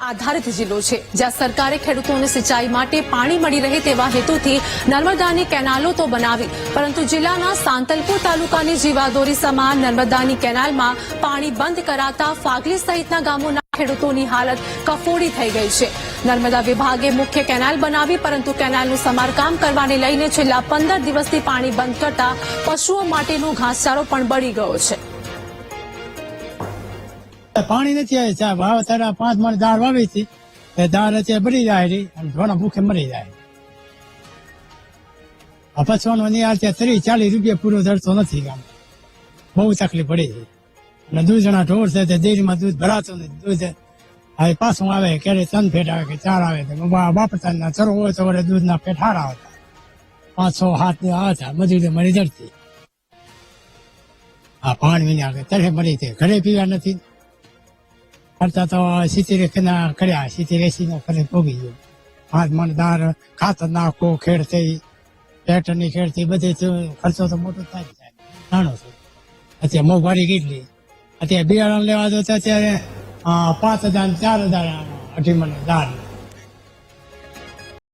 આધારિત જિલ્લો છે, જ્યાં સરકારે ખેડૂતોને સિંચાઈ માટે પાણી મળી રહે તેવા હેતુથી નર્મદાની કેનાલો તો બનાવી, પરંતુ જિલ્લાના સાંતલપુર તાલુકાની જીવાદોરી સમાન નર્મદાની કેનાલમાં પાણી બંધ કરાતા ફાગલી સહિતના ગામોના ખેડૂતોની હાલત કફોડી થઈ ગઈ છે. નર્મદા વિભાગે મુખ્ય કેનાલ બનાવી, પરંતુ કેનાલનું સમારકામ કરવાને લઈને છેલ્લા પંદર દિવસથી પાણી બંધ કરતા પશુઓ માટેનો ઘાસચારો પણ બળી ગયો છે. પાણી નથી આવે, ચા વાવ તારા પાંચ માણ દાળ વાવી હતી, એ દાળ અત્યારે બળી જાય રહી અને ઘણા ભૂખે મરી જાય. આ પછવાનો નિહાળ ત્યાં ત્રીસ ચાલીસ રૂપિયા પૂરો ધરતો નથી ગામ. બહુ તકલીફ પડી છે. અને દૂધ જણા ઢોર છે, તે ડેરીમાં દૂધ ભરાતું નથી. દૂધ હવે પાછું આવે, ક્યારે ત્રણ ફેટ આવે કે ચાર આવે, તો વાપરતા ચરો હોય તો વડે દૂધના ફેટ હારા આવતા. પાંચ, છ હાથ આવતા મજૂરી મરી જડતી. આ પાણી વિના ત્યારે મળી તે ઘરે પીવા નથી. કરતા તો સિત્તેર એકના કર્યા સિત્તેર એસી ના કરે ભોગી ગયો પાંચ મણ દાર ખાતર નાખો ખેડ થઈ ટ્રેક્ટરની ખેડ થઈ બધે ખર્ચો તો મોટો થાય જ થાય. નાનો છે. અત્યારે મોંઘવારી કેટલી? અત્યારે બિયારણ લેવા તો અત્યારે પાંચ હજાર ચાર હજાર અઢી મણ દાળ